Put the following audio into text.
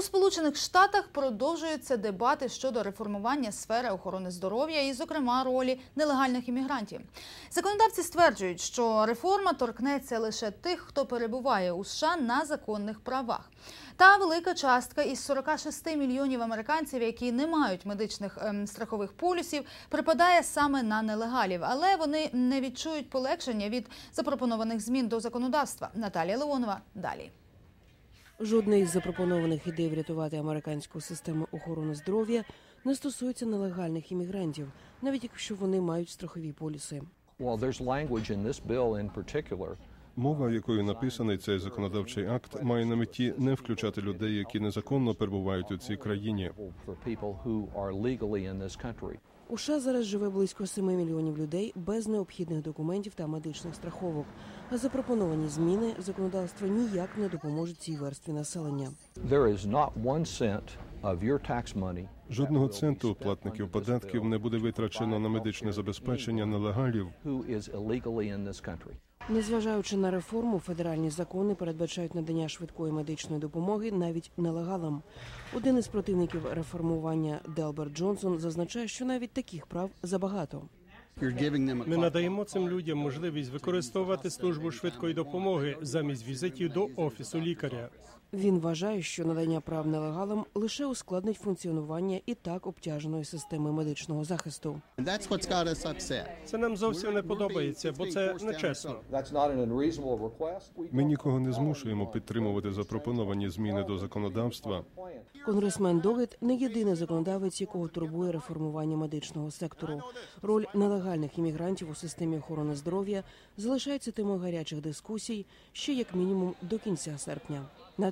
У Сполучених Штатах продовжуються дебати щодо реформування сфери охорони здоров'я і, зокрема, ролі нелегальних іммігрантів. Законодавці стверджують, що реформа торкнеться лише тих, хто перебуває у США на законних правах. Та велика частка із 46 мільйонів американців, які не мають медичних ем, страхових полюсів, припадає саме на нелегалів, але вони не відчують полегшення від запропонованих змін до законодавства. Наталія Леонова далі. Жодна із запропонованих ідей врятувати американську систему охорони здоров'я не стосується нелегальних іммігрантів, навіть якщо вони мають страхові поліси. Мова, якою написаний цей законодавчий акт, має на меті не включати людей, які незаконно перебувають у цій країні. У США зараз живе близько 7 мільйонів людей без необхідних документів та медичних страховок. А запропоновані зміни законодавства ніяк не допоможуть цій верстві населення. There is not one cent of your tax money Жодного центу платників податків не буде витрачено на медичне забезпечення нелегалів. Незважаючи на реформу, федеральні закони передбачають надання швидкої медичної допомоги навіть нелегалам. Один із противників реформування Делберт Джонсон зазначає, що навіть таких прав забагато. Ми надаємо цим людям можливість використовувати службу швидкої допомоги замість візитів до офісу лікаря. Він вважає, що надання прав нелегалам лише ускладнить функціонування і так обтяженої системи медичного захисту. Це нам зовсім не подобається, бо це нечесно. Ми нікого не змушуємо підтримувати запропоновані зміни до законодавства. Конгресмен Догет не єдиний законодавець, якого турбує реформування медичного сектору. Роль нелегальних іммігрантів у системі охорони здоров'я залишається темою гарячих дискусій ще як мінімум до кінця серпня.